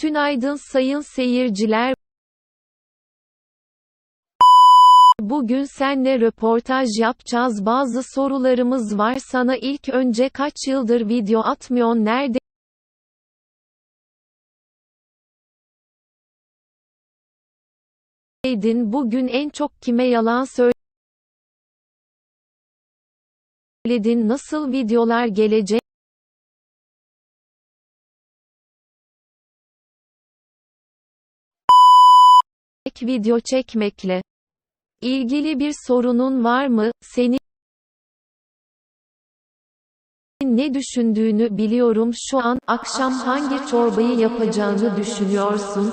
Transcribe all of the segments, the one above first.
Tünaydın sayın seyirciler. Bugün senle röportaj yapacağız. Bazı sorularımız var sana. İlk önce kaç yıldır video atmıyorsun? Nerede? Bugün en çok kime yalan söyledin? Nasıl videolar gelecek? Video çekmekle ilgili bir sorunun var mı? Senin ne düşündüğünü biliyorum şu an. Akşam hangi çorbayı yapacağını düşünüyorsun?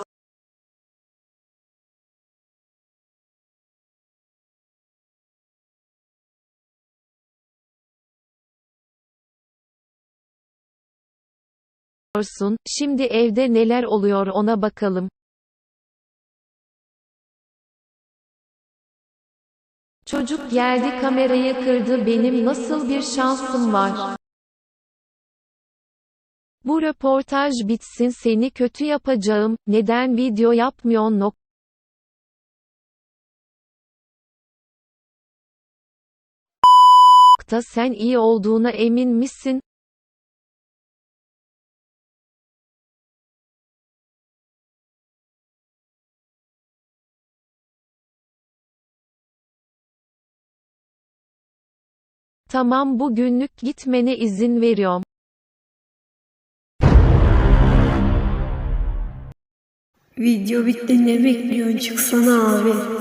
Şimdi evde neler oluyor ona bakalım. Çocuk geldi kamerayı kırdı. Benim nasıl bir şansım var. Bu röportaj bitsin. Seni kötü yapacağım, neden video yapmıyorsun nok sen iyi olduğuna emin misin? Tamam bugünlük gitmene izin veriyorum. Video bitti ne bekliyorsun çıksana abi.